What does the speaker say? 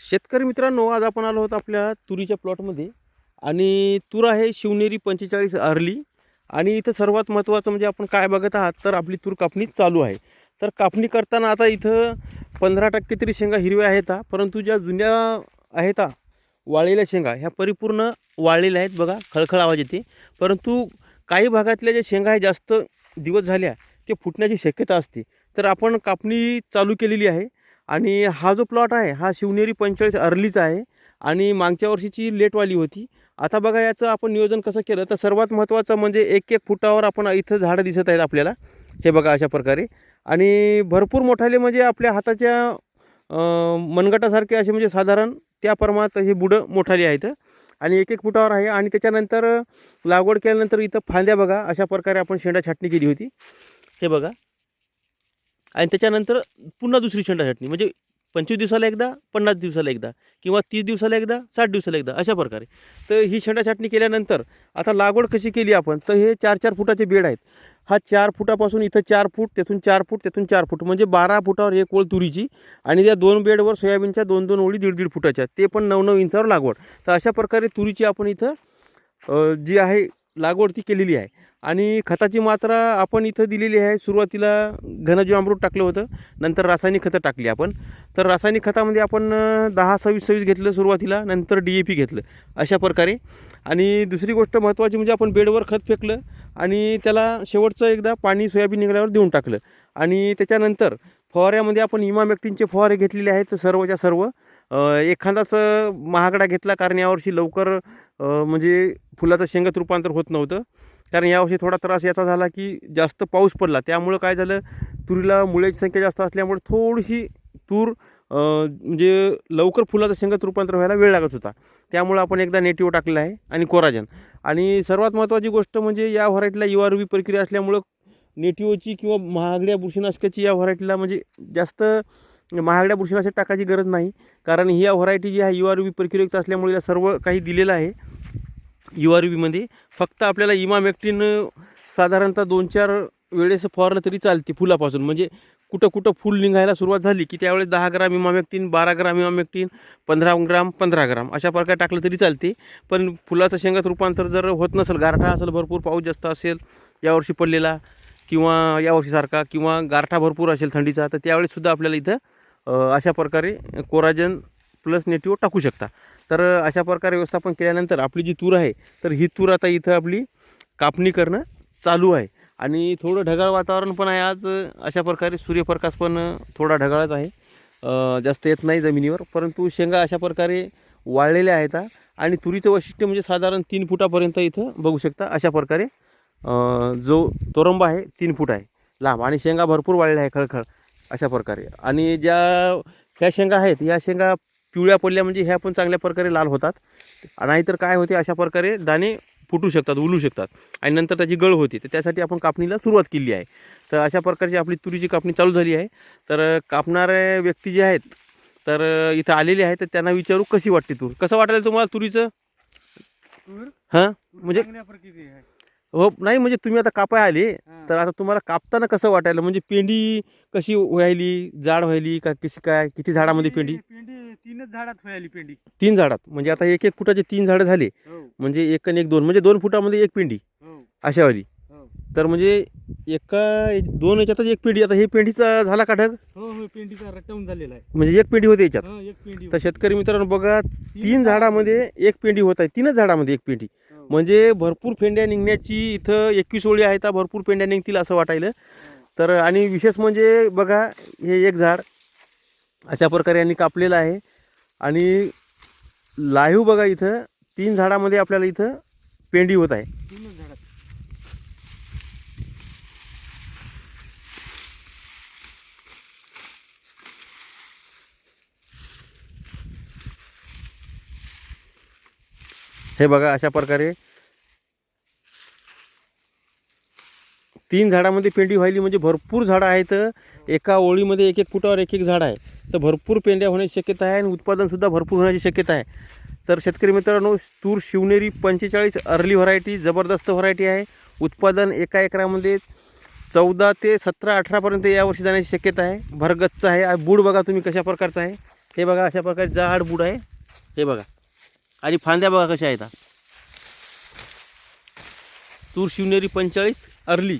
शेतकरी मित्रांनो आज आपण आलो आहोत आपल्या तुरीच्या प्लॉटमध्ये आणि तूर आहे शिवनेरी पंचेचाळीस अर्ली. आणि इथं सर्वात महत्त्वाचं म्हणजे आपण काय बघत आहात तर आपली तूर कापणी चालू आहे. तर कापणी करताना आता इथं पंधरा टक्के तरी शेंगा हिरव्या आहेत परंतु ज्या जुन्या आहेत वाळलेल्या शेंगा ह्या परिपूर्ण वाळलेल्या आहेत बघा खळखळ आवाज येते. परंतु काही भागातल्या ज्या शेंगा आहे जास्त दिवस झाल्या ते फुटण्याची शक्यता असते. तर आपण कापणी चालू केलेली आहे. आणि हा जो प्लॉट आहे हा शिवनेरी पंचेचाळीस अर्लीचा आहे आणि मागच्या वर्षीची लेटवाली होती. आता बघा याचं आपण नियोजन कसं केलं? तर सर्वात महत्त्वाचं म्हणजे एक एक फुटावर आपण इथं झाडं दिसत आहेत आपल्याला. हे बघा अशा प्रकारे. आणि भरपूर मोठाले म्हणजे आपल्या हाताच्या मनगटासारखे असे म्हणजे साधारण त्या प्रमाणात हे बुडं मोठाली आहेत. आणि एक एक फुटावर आहे आणि त्याच्यानंतर लागवड केल्यानंतर इथं फांद्या बघा अशा प्रकारे आपण शेंडा छाटणी केली होती. हे बघा. आणि त्याच्यानंतर पुन्हा दुसरी शेंडा छाटणी. म्हणजे पंचवीस दिवसाला एकदा पन्नास दिवसाला एकदा किंवा तीस दिवसाला एकदा साठ दिवसाला एकदा अशा प्रकारे. तर ही शेंडा छाटणी केल्यानंतर आता लागवड कशी केली आपण? तर हे चार चार फुटाचे बेड आहेत. हा चार फुटापासून इथं चार फूट तेथून चार फूट तेथून चार फूट. म्हणजे बारा फुटावर एक ओळ तुरीची आणि त्या दोन बेडवर सोयाबीनच्या दोन दोन ओळी दीड दीड फुटाच्या ते पण नऊ नऊ इंचावर लागवड. तर अशा प्रकारे तुरीची आपण इथं जी आहे लागवड ती केलेली आहे. आणि खताची मात्रा आपण इथं दिलेली आहे. सुरुवातीला घनजीवामृत टाकलं होतं. नंतर रासायनिक खतं टाकली आपण. तर रासायनिक खतामध्ये आपण दहा सव्वीस सव्वीस घेतलं सुरुवातीला नंतर डी ए पी घेतलं. अशा प्रकारे. आणि दुसरी गोष्ट महत्त्वाची म्हणजे आपण बेडवर खत फेकलं आणि त्याला शेवटचं एकदा पाणी सोयाबीन निघाल्यावर देऊन टाकलं. आणि त्याच्यानंतर फवाऱ्यामध्ये आपण इमामॅक्टिनचे फवारे घेतलेले आहेत सर्वच्या सर्व. एखादाच महागडा घेतला कारण यावर्षी लवकर म्हणजे फुलाचं शेंगत रूपांतर होत नव्हतं. कारण यावर्षी थोडा त्रास याचा झाला की जास्त पाऊस पडला. त्यामुळं काय झालं तुरीला मुळ्याची संख्या जास्त असल्यामुळे थोडीशी तूर म्हणजे लवकर फुलाचं शेंगत रूपांतर व्हायला वेळ लागत होता. त्यामुळं आपण एकदा नेटिव्ह टाकलेला आहे आणि कोराजन. आणि सर्वात महत्त्वाची गोष्ट म्हणजे या व्हरायटीला युआरबी प्रक्रिया असल्यामुळं नेटिओची किंवा महागड्या बुरशीनाशकाची या व्हरायटीला म्हणजे जास्त महागड्या बुरशीनाशक टाकायची गरज नाही. कारण ही या व्हरायटी जी आहे यू आर प्रक्रियुक्त असल्यामुळे या सर्व काही दिलेलं आहे. यू आर बीमध्ये फक्त आपल्याला इमामॅक्टिन साधारणतः दोन चार वेळेस फवारलं तरी चालते फुलापासून. म्हणजे कुठं कुठं फुल निघायला सुरुवात झाली की त्यावेळेस दहा ग्राम इमामॅक्टिन बारा ग्राम इमामॅक्टिन पंधरा ग्राम पंधरा ग्राम अशा प्रकारे टाकलं तरी चालते. पण फुलाचं शेंगात रूपांतर जर होत नसेल गारठा असेल भरपूर पाऊस जास्त असेल यावर्षी पडलेला किंवा यावर्षीसारखा किंवा गारठा भरपूर असेल थंडीचा तर त्यावेळेससुद्धा आपल्याला इथं अशा प्रकारे कोराजन प्लस नेटिव टाकू शकता. तर अशा प्रकारे व्यवस्थापन केल्यानंतर आपली जी तूर आहे तर ही तूर आता इथं आपली कापणी करणं चालू आहे. आणि थोडं ढगाळ वातावरण पण आहे आज अशा प्रकारे सूर्यप्रकाश पण थोडा ढगाळच आहे. जास्त येत नाही जमिनीवर परंतु शेंगा अशा प्रकारे वाळलेल्या आहेत आणि तुरीचं वैशिष्ट्य म्हणजे साधारण तीन फुटापर्यंत इथं बघू शकता अशा प्रकारे जो तोरंबा आहे तीन फूट आहे लांब. आणि शेंगा भरपूर वाळल्या आहे खळखळ अशा प्रकारे. आणि ज्या ह्या शेंगा आहेत या शेंगा पिवळ्या पडल्या म्हणजे ह्या पण चांगल्या प्रकारे लाल होतात. नाहीतर काय होते अशा प्रकारे दाणे फुटू शकतात उलू शकतात. आणि नंतर त्याची गळ होते. तर त्यासाठी आपण कापणीला सुरुवात केली आहे. तर अशा प्रकारची आपली तुरीची कापणी चालू झाली आहे. तर कापणारे व्यक्ती जे आहेत तर इथं आलेले आहेत तर त्यांना विचारू कशी वाटते तूर? कसं वाटायला तुम्हाला तुरीचं? तूर? हां? म्हणजे हो नाही म्हणजे तुम्ही आता कापाय आले. तर आता तुम्हाला कापताना कसं वाटायला? म्हणजे पेंडी कशी व्हायली? जाड व्हायली का कशी काय? किती झाडामध्ये पेंडी तीनच झाडात व्हायली पेंडी. तीन झाडात. म्हणजे आता एक एक फुटाचे तीन झाडं झाले. हो. म्हणजे एक आणि एक दोन. म्हणजे दोन फुटामध्ये एक पेंडी. हो. अशावाली हो. तर म्हणजे एका दोन याच्यातच एक पेंडी. आता हे पेंडीचा झाला का ढग? हो हो. पेंडीचा रटवून झालेला आहे. म्हणजे एक पेंडी होते याच्यात. हो एक पेंडी तर शेतकरी मित्रांनो बघा तीन झाडामध्ये. एक पेंडी होत आहे. तीनच झाडामध्ये एक पेंडी. हो. म्हणजे भरपूर पेंड्या निघण्याची इथं एकवीस ओळी आहेत. हा, भरपूर पेंड्या निघतील असं वाटायलं. तर आणि विशेष म्हणजे बघा हे एक झाड. अशा प्रकारे यांनी कापलेलं आहे. आणि लाईव्ह बघा इथं तीन झाडामध्ये आपल्याला इथं पेंडी होत आहे. हे बघा अशा प्रकारे तीन झाडामध्ये पेंडी व्हायली म्हणजे भरपूर झाडं आहेत. एका ओळीमध्ये एक एक फुटावर एक एक झाड आहे. तर भरपूर पेंड्या होण्याची शक्यता आहे आणि उत्पादनसुद्धा भरपूर होण्याची शक्यता आहे. तर शेतकरी मित्रांनो तूर शिवनेरी पंचेचाळीस अर्ली व्हरायटी जबरदस्त व्हरायटी आहे. उत्पादन एका एकरामध्ये चौदा ते सतरा अठरापर्यंत यावर्षी जाण्याची शक्यता आहे. भरगच्च आहे. बूड बघा तुम्ही कशा प्रकारचा आहे. हे बघा अशा प्रकारे जाड बूड आहे. हे बघा. आणि फांद्या बघा कशा आहेत. तूर शिवनेरी पंचेचाळीस अर्ली.